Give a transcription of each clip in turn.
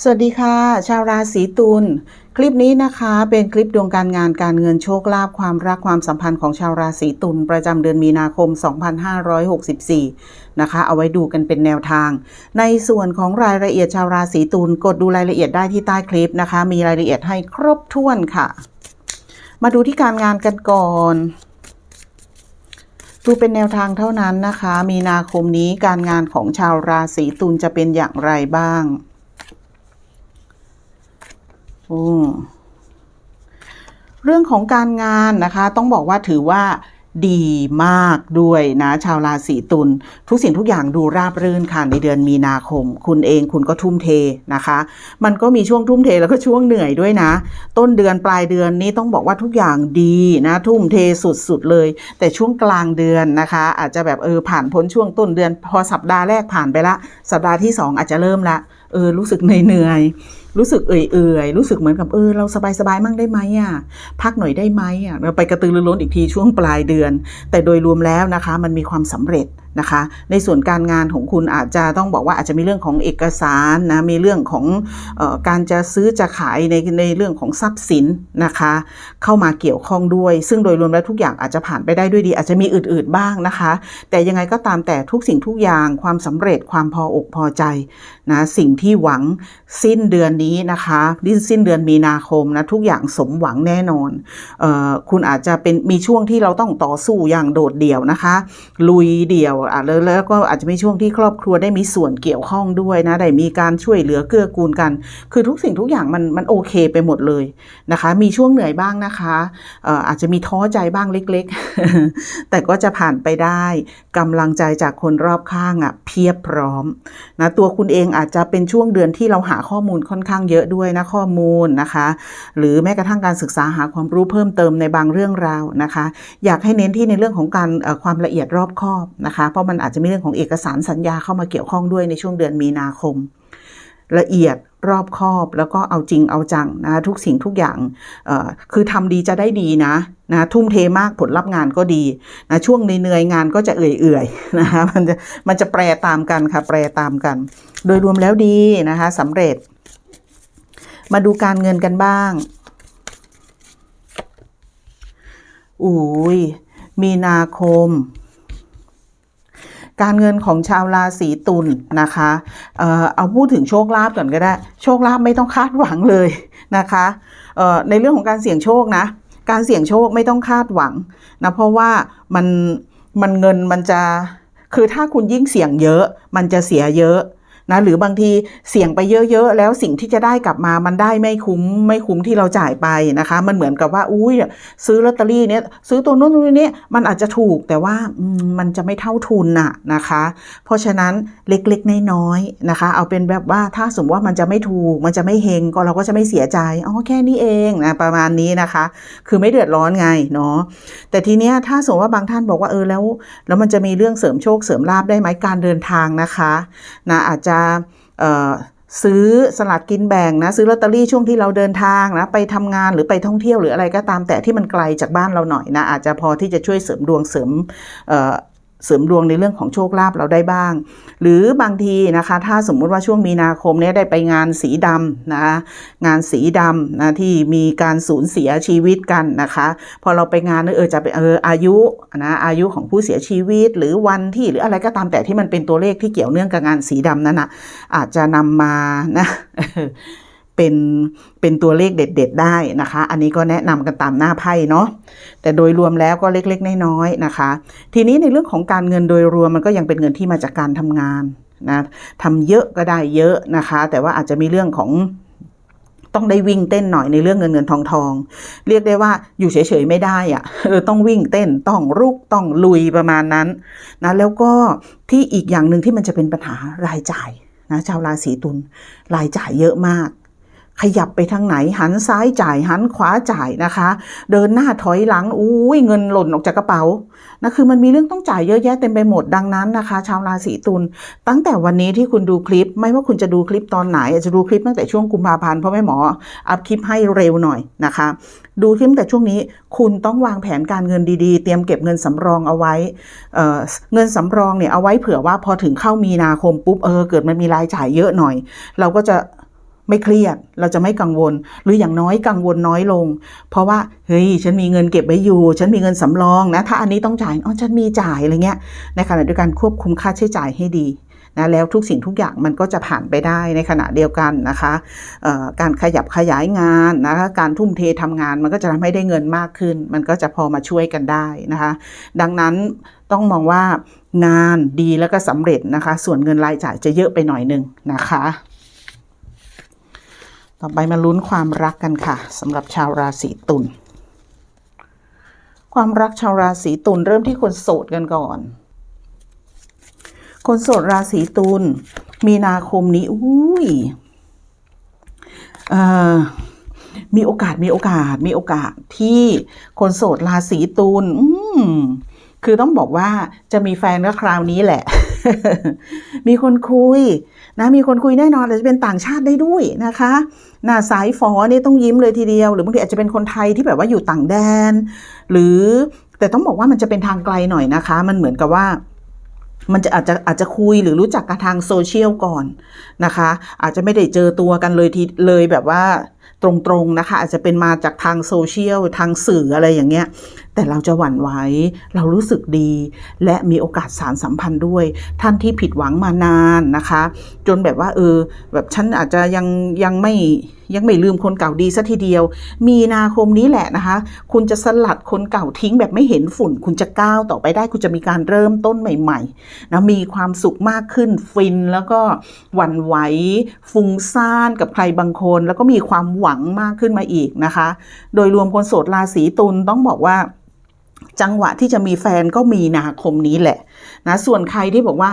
สวัสดีค่ะ ชาวราศีตุลคลิปนี้นะคะเป็นคลิปดวงการงานการเงินโชคลาภความรักความสัมพันธ์ของชาวราศีตุลประจำเดือนมีนาคม 2564 นะคะ เอาไว้ดูกันเป็นแนวทาง ในส่วนของรายละเอียดชาวราศีตุลกดดูรายละเอียดได้ที่ใต้คลิปนะคะ มีรายละเอียดให้ครบถ้วนค่ะ มาดูที่การงานกันก่อนดูเป็นแนวทางเท่านั้นนะคะ มีนาคมนี้การงานของชาวราศีตุลจะเป็นอย่างไรบ้าง อืมเรื่องของการงานนะคะ ต้องบอกว่าถือว่าดีมากด้วยนะ ชาวราศีตุลทุกสิ่งทุกอย่างดูราบรื่นค่ะในเดือนมีนาคม คุณเองคุณก็ทุ่มเทนะคะ มันก็มีช่วงทุ่มเทแล้วก็ช่วงเหนื่อยด้วยนะ ต้นเดือนปลายเดือนนี้ต้องบอกว่าทุกอย่างดีนะ ทุ่มเทสุดๆเลย แต่ช่วงกลางเดือนนะคะ อาจจะแบบเออผ่านพ้นช่วงต้นเดือน พอสัปดาห์แรกผ่านไปละ สัปดาห์ที่สองอาจจะเริ่มละเออรู้สึกเหนื่อยรู้สึกเอื่อยๆ รู้สึกเหมือนกับเออเราสบายๆมั่งได้ไหมอะพักหน่อยได้ไหมอะเราไปกระตือรือร้นอีกทีช่วงปลายเดือน แต่โดยรวมแล้วนะคะมันมีความสำเร็จนะคะ ในส่วนการงานของคุณอาจจะต้องบอกว่าอาจจะมีเรื่องของเอกสารนะมีเรื่องของออการจะซื้อจะขายในในเรื่องของทรัพย์สินนะคะ เข้ามาเกี่ยวข้องด้วย ซึ่งโดยรวมแล้วทุกอย่างอาจจะผ่านไปได้ด้วยดี อาจจะมีอื่นๆบ้างนะคะ แต่ยังไงก็ตามแต่ทุกสิ่งทุกอย่างความสำเร็จความพออกพอใจนะสิ่งที่หวังสิ้นเดือนนี้นะคะดิ้นสิ้นเดือนมีนาคมนะทุกอย่างสมหวังแน่นอนออคุณอาจจะเป็นมีช่วงที่เราต้องต่อสู้อย่างโดดเดี่ยวนะคะ ลุยเดี่ยวอะแล้วแล้วก็อาจจะมีช่วงที่ครอบครัวได้มีส่วนเกี่ยวข้องด้วยนะได้มีการช่วยเหลือเกื้อกูลกัน คือทุกสิ่งทุกอย่างมันมันโอเคไปหมดเลยนะคะ มีช่วงเหนื่อยบ้างนะคะอออาจจะมีท้อใจบ้างเล็ก ๆ แต่ก็จะผ่านไปได้กำลังใจจากคนรอบข้างอะเพียบพร้อมนะตัวคุณเองอาจจะเป็นช่วงเดือนที่เราหาข้อมูลค่อนข้างข้างเยอะด้วยนะข้อมูลนะคะ หรือแม้กระทั่งการศึกษาหาความรู้เพิ่มเติมในบางเรื่องราวนะคะ อยากให้เน้นที่ในเรื่องของการความละเอียดรอบคอบนะคะ เพราะมันอาจจะมีเรื่องของเอกสารสัญญาเข้ามาเกี่ยวข้องด้วยในช่วงเดือนมีนาคม ละเอียดรอบคอบแล้วก็เอาจริงเอาจังนะทุกสิ่งทุกอย่างคือทำดีจะได้ดีนะนะทุ่มเทมากผลลัพธ์งานก็ดีนะช่วงเหนื่อยงานก็จะเอื่อยๆนะคะมันจะมันจะแปรตามกันค่ะแปรตามกัน โดยรวมแล้วดีนะคะสำเร็จ มาดูการเงินกันบ้างอุ้ยมีนาคม การเงินของชาวราศีตุลนะคะเอ่อเอาพูดถึงโชคลาภก่อนก็ได้ โชคลาภไม่ต้องคาดหวังเลยนะคะเอ่อในเรื่องของการเสี่ยงโชคนะ การเสี่ยงโชคไม่ต้องคาดหวังนะเพราะว่ามันมันเงินมันจะคือถ้าคุณยิ่งเสี่ยงเยอะ มันจะเสียเยอะ นะหรือบางทีเสี่ยงไปเยอะๆ แล้วสิ่งที่จะได้กลับมามันได้ไม่คุ้มไม่คุ้มที่เราจ่ายไปนะคะ มันเหมือนกับว่าอุ้ยซื้อลอตเตอรี่เนี้ยซื้อตัวนู้นตัวนี้มันอาจจะถูกแต่ว่ามมันจะไม่เท่าทุนน่ะนะคะ เพราะฉะนั้นเล็กๆน้อยๆนะคะ เอาเป็นแบบว่าถ้าสมมติว่ามันจะไม่ถูก มันจะไม่เฮงก็เราก็จะไม่เสียใจอ๋อแค่นี้เองนะประมาณนี้นะคะ คือไม่เดือดร้อนไงเนาะแต่ทีเนี้ยถ้าสมมติว่าบางท่านบอกว่าเออแล้ว แล้วมันจะมีเรื่องเสริมโชคเสริมลาบได้ไหมการเดินทางนะคะนะอาจจะเอ่อซื้อสลากกินแบ่งนะซื้อลอตเตอรี่ช่วงที่เราเดินทางนะไปทำงานหรือไปท่องเที่ยวหรืออะไรก็ตามแต่ที่มันไกลจากบ้านเราหน่อยนะอาจจะพอที่จะช่วยเสริมดวงเสริม เสริมดวงในเรื่องของโชคลาภเราได้บ้าง หรือบางทีนะคะ ถ้าสมมุติว่าช่วงมีนาคมเนี้ยได้ไปงานสีดำนะคะงานสีดำนะที่มีการสูญเสียชีวิตกันนะคะ พอเราไปงานเออจะเป็นเอออายุนะอายุของผู้เสียชีวิต หรือวันที่หรืออะไรก็ตามแต่ที่มันเป็นตัวเลขที่เกี่ยวเนื่องกับงานสีดำนั้นนะอาจจะนำมานะ เป็นเป็นตัวเลขเด็ด ๆ ได้นะคะ อันนี้ก็แนะนำกันตามหน้าไพ่เนาะแต่โดยรวมแล้วก็เล็กๆน้อยๆนะคะ ทีนี้ในเรื่องของการเงินโดยรวมมันก็ยังเป็นเงินที่มาจากการทำงานนะทำเยอะก็ได้เยอะนะคะ แต่ว่าอาจจะมีเรื่องของต้องได้วิ่งเต้นหน่อยในเรื่องเงินเงินทองทอง เรียกได้ว่าอยู่เฉยๆไม่ได้อะเออต้องวิ่งเต้นต้องรุกต้องลุยประมาณนั้นนะแล้วก็ที่อีกอย่างหนึ่งที่มันจะเป็นปัญหารายจ่ายนะชาวราศีตุลรายจ่ายเยอะมาก ขยับไปทางไหนหันซ้ายจ่ายหันขวาจ่ายนะคะ เดินหน้าถอยหลังอุ้ยเงินหล่นออกจากกระเป๋านะคือมันมีเรื่องต้องจ่ายเยอะแยะเต็มไปหมดดังนั้นนะคะ ชาวราศีตุลตั้งแต่วันนี้ที่คุณดูคลิป ไม่ว่าคุณจะดูคลิปตอนไหนอาจจะดูคลิปตั้งแต่ช่วงกุมภาพันธ์เพราะแม่หมออัพคลิปให้เร็วหน่อยนะคะ ดูคลิปตั้งแต่ช่วงนี้คุณต้องวางแผนการเงินดีๆ เตรียมเก็บเงินสำรองเอาไว้เเงินสำรองเนี่ยเอาไว้เผื่อว่าพอถึงเข้ามีนาคมปุ๊บเออเกิดมันมีรายจ่ายเยอะหน่อย เราก็จะ ไม่เครียดเราจะไม่กังวล หรืออย่างน้อยกังวลน้อยลง เพราะว่าเฮ้ยฉันมีเงินเก็บไว้อยู่ ฉันมีเงินสำรองนะถ้าอันนี้ต้องจ่ายอ๋อฉันมีจ่ายอะไรเงี้ยในขณะเดียวกันควบคุมค่าใช้จ่ายให้ดีนะแล้วทุกสิ่งทุกอย่างมันก็จะผ่านไปได้ในขณะเดียวกันนะคะการขยับขยายงานนะคะการทุ่มเททำงานมันก็จะทำให้ได้เงินมากขึ้น มันก็จะพอมาช่วยกันได้นะคะ ดังนั้นต้องมองว่างานดีแล้วก็สำเร็จนะคะ ส่วนเงินรายจ่ายจะเยอะไปหน่อยนึงนะคะ ต่อไปมาลุ้นความรักกันค่ะสำหรับชาวราศีตุลความรักชาวราศีตุลเริ่มที่คนโสดกันก่อน คนโสดราศีตุลมีนาคมนี้อุ้ยมีโอกาสมีโอกาส มีโอกาสที่คนโสดราศีตุลคือต้องบอกว่าจะมีแฟนก็คราวนี้แหละ มีคนคุย นะมีคนคุยแน่นอนแต่จะเป็นต่างชาติได้ด้วยนะคะน้าสายฟอนี่ต้องยิ้มเลยทีเดียว หรือบางทีอาจจะเป็นคนไทยที่แบบว่าอยู่ต่างแดน หรือแต่ต้องบอกว่ามันจะเป็นทางไกลหน่อยนะคะ มันเหมือนกับว่ามันจะอาจจะอาจจะคุยหรือรู้จักกันทางโซเชียลก่อนนะคะ อาจจะไม่ได้เจอตัวกันเลยทีเลยแบบว่าตรงๆนะคะ อาจจะเป็นมาจากทางโซเชียลทางสื่ออะไรอย่างเงี้ย แต่เราจะหวั่นไหวเรารู้สึกดี และมีโอกาสสารสัมพันธ์ด้วย ท่านที่ผิดหวังมานานนะคะ จนแบบว่าเออ แบบฉันอาจจะยังยังไม่ยังไม่ลืมคนเก่าดีสัทีเดียว มีนาคมนี้แหละนะคะ คุณจะสลัดคนเก่าทิ้งแบบไม่เห็นฝุ่น คุณจะก้าวต่อไปได้ คุณจะมีการเริ่มต้นใหม่ๆนะมีความสุขมากขึ้นฟินแล้วก็หวั่นไหวฟุ้งซ่านกับใครบางคน แล้วก็มีความหวังมากขึ้นมาอีกนะคะ โดยรวมคนโสดราศีตุลต้องบอกว่า จังหวะที่จะมีแฟนก็มีนาคมนี้แหละนะส่วนใครที่บอกว่า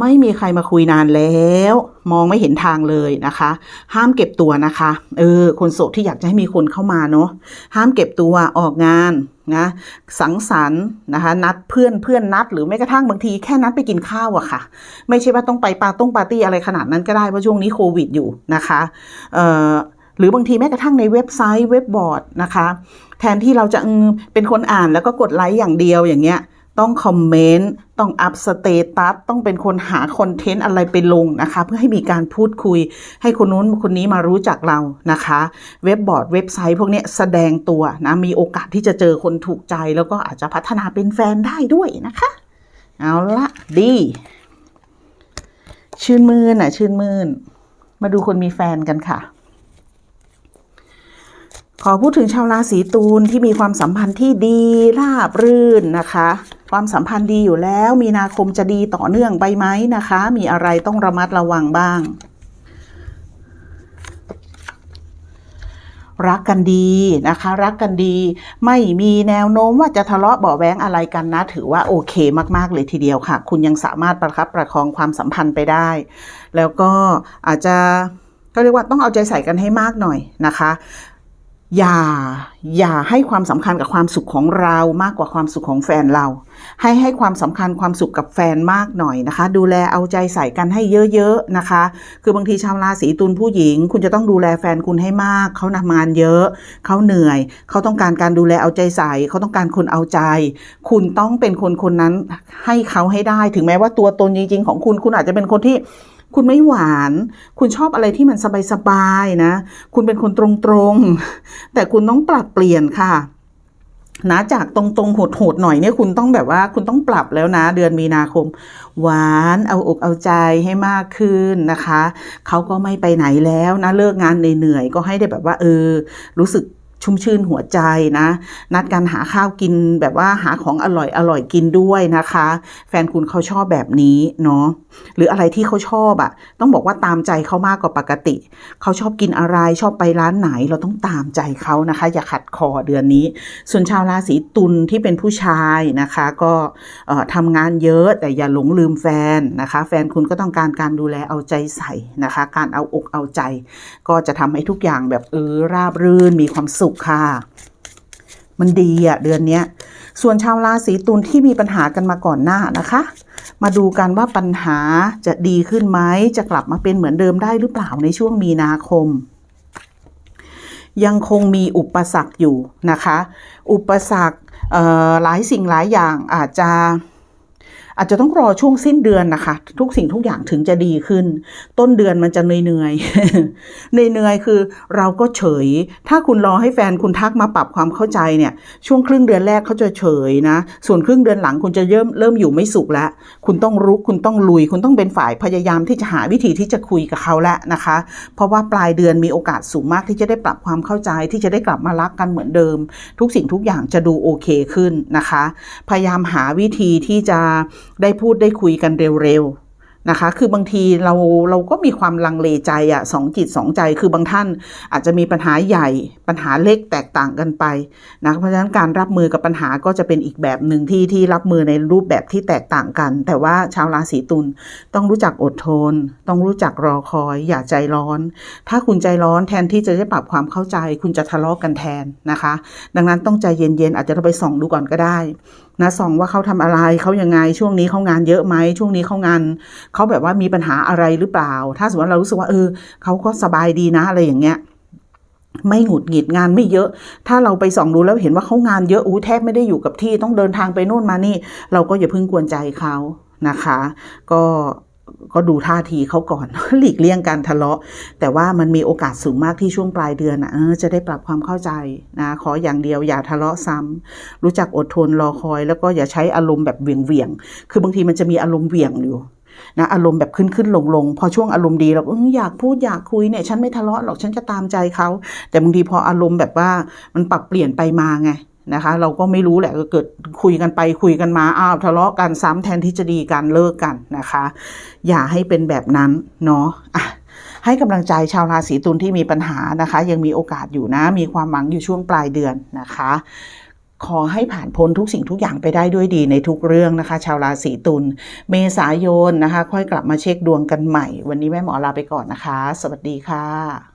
ไม่มีใครมาคุยนานแล้ว มองไม่เห็นทางเลยนะคะ ห้ามเก็บตัวนะคะเออคนโสดที่อยากจะให้มีคนเข้ามาเนาะห้ามเก็บตัวออกงานนะสังสรรค์นะคะนัดเพื่อนเพื่อนนัด หรือแม้กระทั่งบางทีแค่นัดไปกินข้าวอะค่ะ ไม่ใช่ว่าต้องไปปาต้องปาร์ตี้อะไรขนาดนั้นก็ได้เพราะช่วงนี้โควิดอยู่นะคะเอ่อหรือบางทีแม้กระทั่งในเว็บไซต์เว็บบอร์ดนะคะ แทนที่เราจะอืมเป็นคนอ่านแล้วก็กดไลค์อย่างเดียวอย่างเงี้ย ต้องคอมเมนต์ต้องอัพสเตตัสต้องเป็นคนหาคอนเทนต์อะไรไปลงนะคะ เพื่อให้มีการพูดคุย ให้คนนู้นคนนี้มารู้จักเรานะคะ เว็บบอร์ดเว็บไซต์พวกเนี้ยแสดงตัวนะมีโอกาสที่จะเจอคนถูกใจ แล้วก็อาจจะพัฒนาเป็นแฟนได้ด้วยนะคะ เอาละดี ชื่นมืนอะ ชื่นมืนมาดูคนมีแฟนกันค่ะ ขอพูดถึงชาวราศีตุลที่มีความสัมพันธ์ที่ดีราบรื่นนะคะ ความสัมพันธ์ดีอยู่แล้ว มีนาคมจะดีต่อเนื่องไปไหมนะคะ มีอะไรต้องระมัดระวังบ้าง รักกันดีนะคะ รักกันดี ไม่มีแนวโน้มว่าจะทะเลาะเบาแว้งอะไรกันนะ ถือว่าโอเคมากๆเลยทีเดียวค่ะ คุณยังสามารถประคับประคองความสัมพันธ์ไปได้ แล้วก็อาจจะก็เรียกว่าต้องเอาใจใส่กันให้มากหน่อยนะคะ อย่าอย่าให้ความสำคัญกับความสุขของเรามากกว่าความสุขของแฟนเรา ให้ให้ความสำคัญความสุขกับแฟนมากหน่อยนะคะ ดูแลเอาใจใส่กันให้เยอะๆนะคะ คือบางทีชาวราศีตุลผู้หญิง คุณจะต้องดูแลแฟนคุณให้มาก เขาทำงานเยอะ เขาเหนื่อย เขาต้องการการดูแลเอาใจใส่ เขาต้องการคนเอาใจ คุณต้องเป็นคนคนนั้นให้เขาให้ได้ ถึงแม้ว่าตัวตนจริง ๆ ของคุณคุณอาจจะเป็นคนที่ คุณไม่หวาน คุณชอบอะไรที่มันสบายๆนะ คุณเป็นคนตรงๆ แต่คุณต้องปรับเปลี่ยนค่ะนะจากตรงๆโหดๆหน่อยเนี่ยคุณต้องแบบว่าคุณต้องปรับแล้วนะ เดือนมีนาคม หวานเอาอกเอาใจให้มากขึ้นนะคะ เขาก็ไม่ไปไหนแล้วนะเลิกงานเหนื่อยๆก็ให้ได้แบบว่าเออ รู้สึก ชุ่มชื่นหัวใจนะ นัดกันหาข้าวกินแบบว่าหาของอร่อยอร่อยกินด้วยนะคะ แฟนคุณเขาชอบแบบนี้เนาะหรืออะไรที่เขาชอบอะ่ะ ต้องบอกว่าตามใจเขามากกว่าปกติ เขาชอบกินอะไรชอบไปร้านไหนเราต้องตามใจเขานะคะ อย่าขัดคอเดือนนี้ ส่วนชาวราศีตุลที่เป็นผู้ชายนะคะ ก็ทำงานเยอะแต่อย่าหลงลืมแฟนนะคะ แฟนคุณก็ต้องการการดูแลเอาใจใส่นะคะ การเอาอกเอาใจ ก็จะทำให้ทุกอย่างแบบเออราบรื่นมีความสุขค่ะ มันดีอะเดือนนี้ส่วนชาวราศีตุลที่มีปัญหากันมาก่อนหน้านะคะ มาดูกันว่าปัญหาจะดีขึ้นไหมจะกลับมาเป็นเหมือนเดิมได้หรือเปล่าในช่วงมีนาคม ยังคงมีอุปสรรคอยู่นะคะ อุปสรรคหลายสิ่งหลายอย่างอาจจะ อาจจะต้องรอช่วงสิ้นเดือนนะคะ ทุกสิ่งทุกอย่างถึงจะดีขึ้น ต้นเดือนมันจะเหนื่อยๆเหนื่อยๆคือเราก็เฉย ถ้าคุณรอให้แฟนคุณทักมาปรับความเข้าใจเนี่ย ช่วงครึ่งเดือนแรกเขาจะเฉยนะ ส่วนครึ่งเดือนหลังคุณจะเริ่มเริ่มอยู่ไม่สุขแล้ว คุณต้องรุกคุณต้องลุย คุณต้องเป็นฝ่ายพยายามที่จะหาวิธีที่จะคุยกับเขาแล้วนะคะ เพราะว่าปลายเดือนมีโอกาสสูงมากที่จะได้ปรับความเข้าใจที่จะได้กลับมารักกันเหมือนเดิม ทุกสิ่งทุกอย่างจะดูโอเคขึ้นนะคะ พยายามหาวิธีที่จะได้พูดได้คุยกันเร็วๆนะคะ คือบางทีเราเราก็มีความลังเลใจอะสองจิตสองใจ คือบางท่านอาจจะมีปัญหาใหญ่ปัญหาเล็กแตกต่างกันไปนะเพราะฉะนั้นการรับมือกับปัญหาก็จะเป็นอีกแบบหนึ่งที่ที่รับมือในรูปแบบที่แตกต่างกัน แต่ว่าชาวราศีตุลต้องรู้จักอดทน ต้องรู้จักรอคอย อย่าใจร้อน ถ้าคุณใจร้อนแทนที่จะได้ปรับความเข้าใจ คุณจะทะเลาะกันแทนนะคะ ดังนั้นต้องใจเย็นๆอาจจะเราไปส่องดูก่อนก็ได้ นะส่องว่าเขาทำอะไรเขายังไง ช่วงนี้เขางานเยอะไหมช่วงนี้เขางานเขาแบบว่ามีปัญหาอะไรหรือเปล่า ถ้าสมมติว่าเรารู้สึกว่าเออเขาก็สบายดีนะอะไรอย่างเงี้ยไม่หงุดหงิดงานไม่เยอะ ถ้าเราไปส่องดูแล้วเห็นว่าเขางานเยอะอู้แทบไม่ได้อยู่กับที่ต้องเดินทางไปโน่นมานี่ เราก็อย่าเพิ่งกวนใจเขานะคะ ก็ ก็ดูท่าทีเขาก่อน หลีกเลี่ยงการทะเลาะ แต่ว่ามันมีโอกาสสูงมากที่ช่วงปลายเดือนอะจะได้ปรับความเข้าใจนะขออย่างเดียวอย่าทะเลาะซ้ำรู้จักอดทนรอคอย แล้วก็อย่าใช้อารมณ์แบบเหวี่ยงเวียง คือบางทีมันจะมีอารมณ์เหวี่ยงอยู่นะอารมณ์แบบขึ้นขึ้นลงลงพอช่วงอารมณ์ดีเราก็อยากพูดอยากคุยเนี่ยฉันไม่ทะเลาะหรอกฉันจะตามใจเขาแต่บางทีพออารมณ์แบบว่ามันปรับเปลี่ยนไปมาไง นะคะ เราก็ไม่รู้แหละก็เกิดคุยกันไปคุยกันมาอ้าวทะเลาะกันซ้ำแทนที่จะดีกันเลิกกันนะคะ อย่าให้เป็นแบบนั้นเนาะะให้กำลังใจชาวราศีตุลที่มีปัญหานะคะ ยังมีโอกาสอยู่นะมีความหวังอยู่ช่วงปลายเดือนนะคะขอให้ผ่านพ้นทุกสิ่งทุกอย่างไปได้ด้วยดีในทุกเรื่องนะคะ ชาวราศีตุลเมษายนนะคะ ค่อยกลับมาเช็คดวงกันใหม่ วันนี้แม่หมอลาไปก่อนนะคะ สวัสดีค่ะ